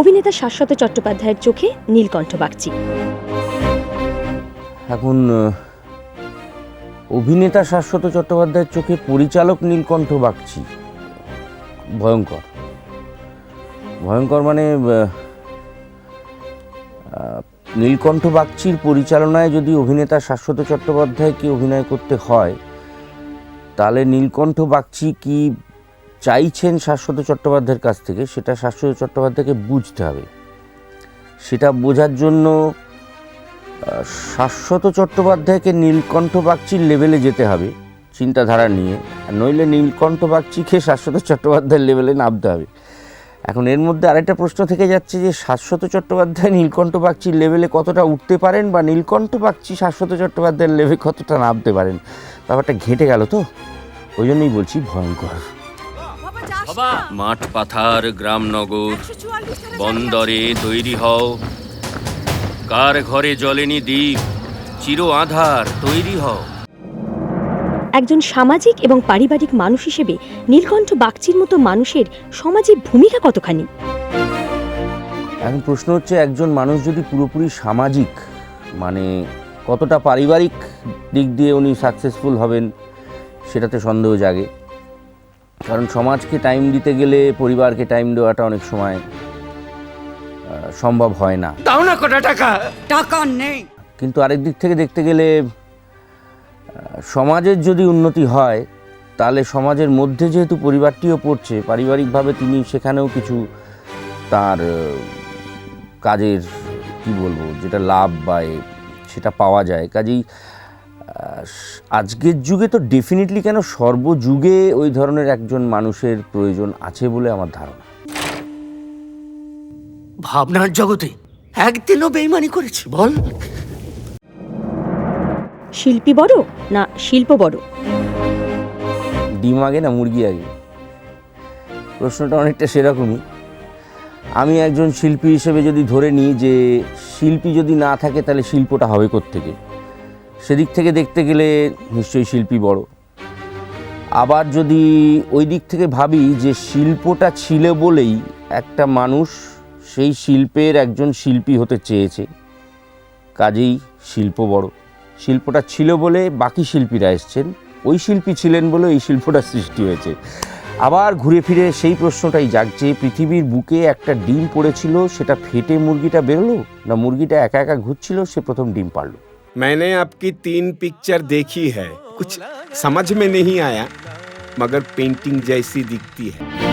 অভিনেতা শাশ্বত চট্টোপাধ্যায়ের চোখে নীলকণ্ঠ বাগচি। এখন অভিনেতা শাশ্বত চট্টোপাধ্যায়ের চোখে পরিচালক নীলকণ্ঠ বাগচি। ভয়ঙ্কর। ভয়ঙ্কর মানে নীলকণ্ঠ বাগচির পরিচালনায় যদি অভিনেতা শাশ্বত চট্টোপাধ্যায়কে অভিনয় করতে হয়, তাহলে নীলকণ্ঠ বাগচি কি চাইছেন শাশ্বত চট্টোপাধ্যায়ের কাছ থেকে, সেটা শাশ্বত চট্টোপাধ্যায়কে বুঝতে হবে। সেটা বোঝার জন্য শাশ্বত চট্টোপাধ্যায়কে নীলকণ্ঠ বাগচির লেভেলে যেতে হবে, চিন্তাধারা নিয়ে। নইলে নীলকণ্ঠ বাগচিকে শাশ্বত চট্টোপাধ্যায়ের লেভেলে নামতে হবে। এখন এর মধ্যে আরেকটা প্রশ্ন থেকে যাচ্ছে যে, শাশ্বত চট্টোপাধ্যায় নীলকণ্ঠ বাগচির লেভেলে কতটা উঠতে পারেন বা নীলকণ্ঠ বাগচি শাশ্বত চট্টোপাধ্যায়ের লেভেলে কতটা নামতে পারেন? ব্যাপারটা ঘেঁটে গেল তো? ওই জন্যই বলছি ভয়ঙ্কর। মাঠ পাথার গ্রাম নগর বন্দরে তৈরি হও। কার ঘরে জ্বলেনি দ্বীপ চির আধার তৈরি হও। একজন সামাজিক এবং পারিবারিক মানুষ হিসেবে নীলকণ্ঠ বাগচির মতো মানুষের সমাজে ভূমিকা কতখানি? এখন প্রশ্ন হচ্ছে একজন মানুষ যদি পুরোপুরি সামাজিক মানে কতটা পারিবারিক দিক দিয়ে উনি সাকসেসফুল হবেন সেটাতে সন্দেহ জাগে। কারণ সমাজকে টাইম দিতে গেলে পরিবারকে টাইম দেওয়াটা অনেক সময় সম্ভব হয় না। দাও না কটা টাকা? টাকা নেই। কিন্তু আরেক দিক থেকে দেখতে গেলে সমাজের যদি উন্নতি হয় তাহলে সমাজের মধ্যে যেহেতু পরিবারটিও পড়ছে পারিবারিকভাবে তিনি সেখানেও কিছু তার কাজের কি বলব যেটা লাভ বা এ, সেটা পাওয়া যায়। কাজেই আজকের যুগে তো ডেফিনেটলি কেন সর্বযুগে ওই ধরনের একজন মানুষের প্রয়োজন আছে বলে আমার ধারণা? ভাবনার জগতে একদিনও বেইমানি করেছি বল। শিল্পী বড় না শিল্প বড়? ডিম আগে না মুরগি আগে? প্রশ্নটা অনেকটা সেরকমই। আমি একজন শিল্পী হিসেবে যদি ধরে নিই যে শিল্পী যদি না থাকে তাহলে শিল্পটা হবে থেকে সেদিক থেকে দেখতে গেলে নিশ্চয়ই শিল্পী বড়। আবার যদি ওই দিক থেকে ভাবি যে শিল্পটা ছিল বলেই একটা মানুষ সেই শিল্পের একজন শিল্পী হতে চেয়েছে, কাজেই শিল্প বড়। শিল্পটা ছিল বলে বাকি শিল্পীরা এসছেন, ওই শিল্পী ছিলেন বলে এই শিল্পটা সৃষ্টি হয়েছে। আবার ঘুরে ফিরে সেই প্রশ্নটাই জাগছে, পৃথিবীর বুকে একটা ডিম পড়েছিল, সেটা ফেটে মুরগিটা বেরোলো না মুরগিটা একা একা ঘুরছিল, সে প্রথম ডিম পারল? मैंने आपकी तीन पिक्चर देखी है। कुछ समझ में नहीं आया, मगर पेंटिंग जैसी दिखती है।